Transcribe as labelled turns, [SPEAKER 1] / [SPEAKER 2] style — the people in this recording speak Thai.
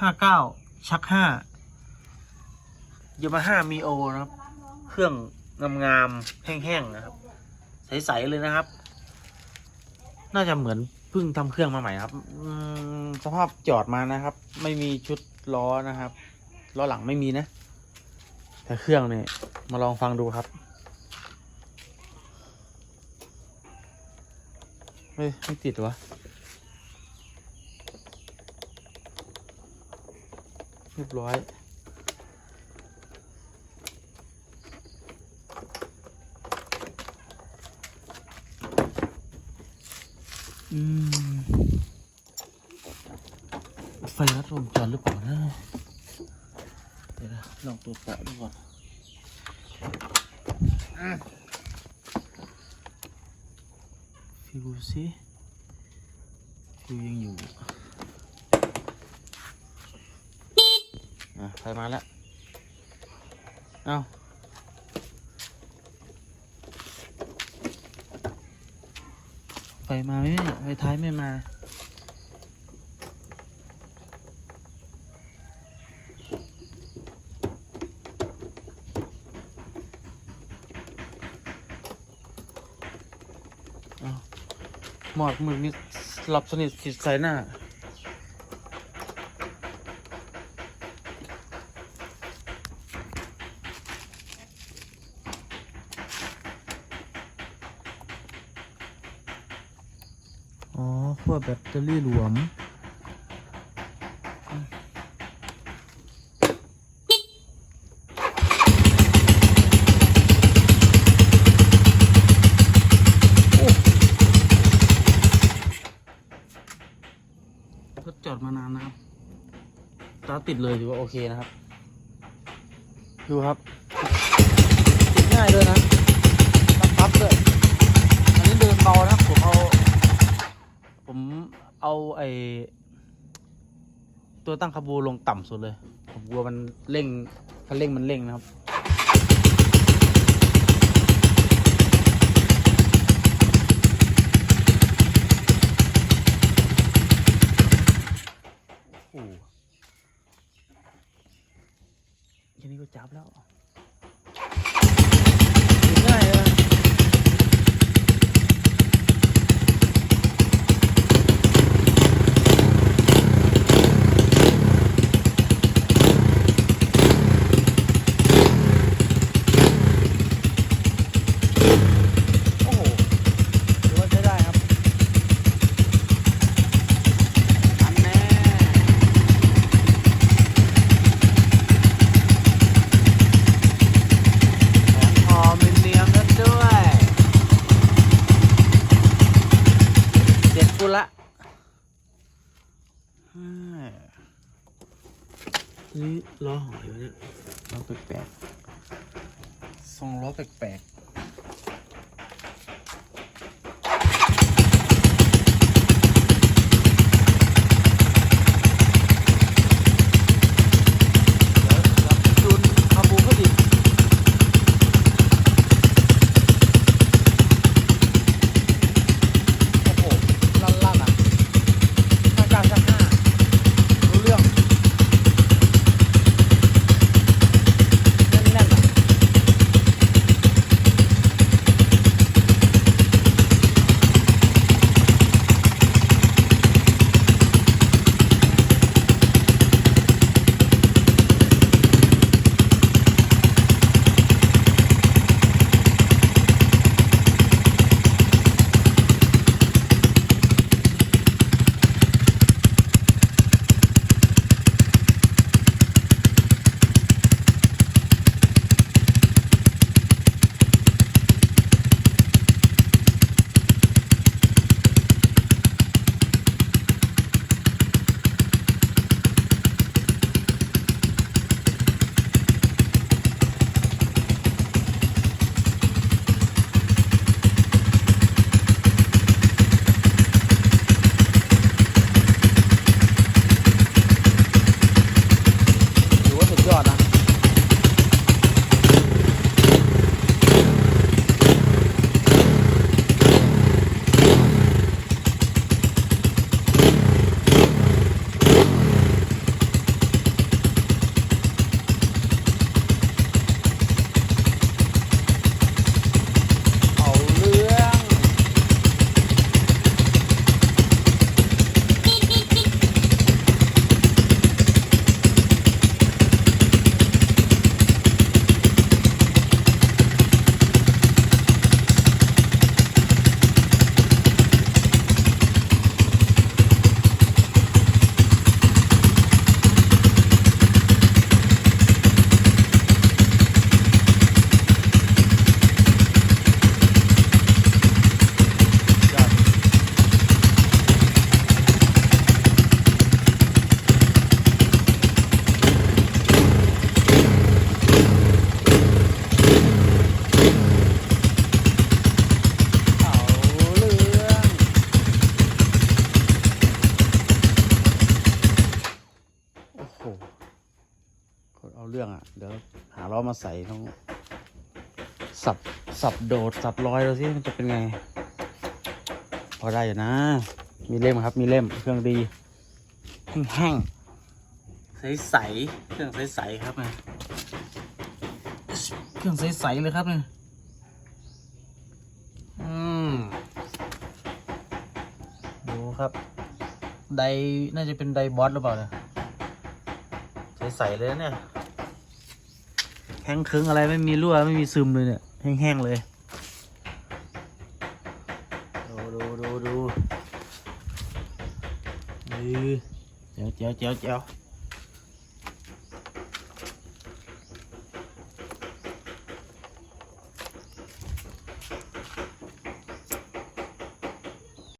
[SPEAKER 1] ห้าเก้าชักห้ายามาฮ่ามีโอนะครับ เครื่องงามๆแห้งๆนะครับ ใสๆเลยนะครับ น่าจะเหมือนเพิ่งทำเครื่องมาใหม่ครับสภาพจอดมานะครับ ไม่มีชุดล้อนะครับล้อหลังไม่มีนะ แต่เครื่องเนี่ยมาลองฟังดูครับเฮ้ยไม่ติดวะ เรียบร้อย อืม ไฟรัดวงจรหรือเปล่านะ เดี๋ยวนะลองตัวแปะดูก่อนอฟิวสิฟิวยังอยู่ อะไฟมาแล้ว เอาไฟมาไหมเนี่ยไฟท้ายไม่มาอ้าวหมอดมือนี่หลับสนิทสิใส่หน้า อ๋อขั้วแบตเตอรี่หลวมรถจอดมานานนะครับตาร์ติดเลยถือว่าโอเคนะครับ ดูครับ ติดง่ายด้วยนะตั้งปั๊บด้วย อันนี้เดินเบานะครับผมเอา ผมเอา ไอตัวตั้งคาบูลงต่ำสุดเลยผมกลัวมันเร่งคันเร่งมันเร่งนะครับ โอ้โหแค่นี้ก็จับแล้วติดง่ายเลยนะโอ้โหถือว่าใช้ได้ครับอันแน่ แถมพอมิเนียมนั่นด้วยเจ็ดกุละ เฮ้ยนี่ล้อหอยวะเนี่ยล้อแปลกๆทรงล้อแปลกๆ หา
[SPEAKER 2] ล้อมาใส่ต้องสับสับโดดสับรอยดูสิมันจะเป็นไง พอได้อยู่นะ มีเล่มครับ มีเล่มเครื่องดีแห้ง
[SPEAKER 1] ใสๆเครื่องใสๆครับเนี่ยเครื่องใสๆเลยครับเนี่ยอืมดูครับ ไดน่าจะเป็นไดบอสหรือเปล่าเนี่ยใสๆเลยนะเนี่ย แข็งเคึงอะไรไม่มีรั่วไม่มีซึมเลยเนี่ย แห้งๆเลย ดูดูดูดูเออเจ๋วเจ๋วเจ้าเจ๋ว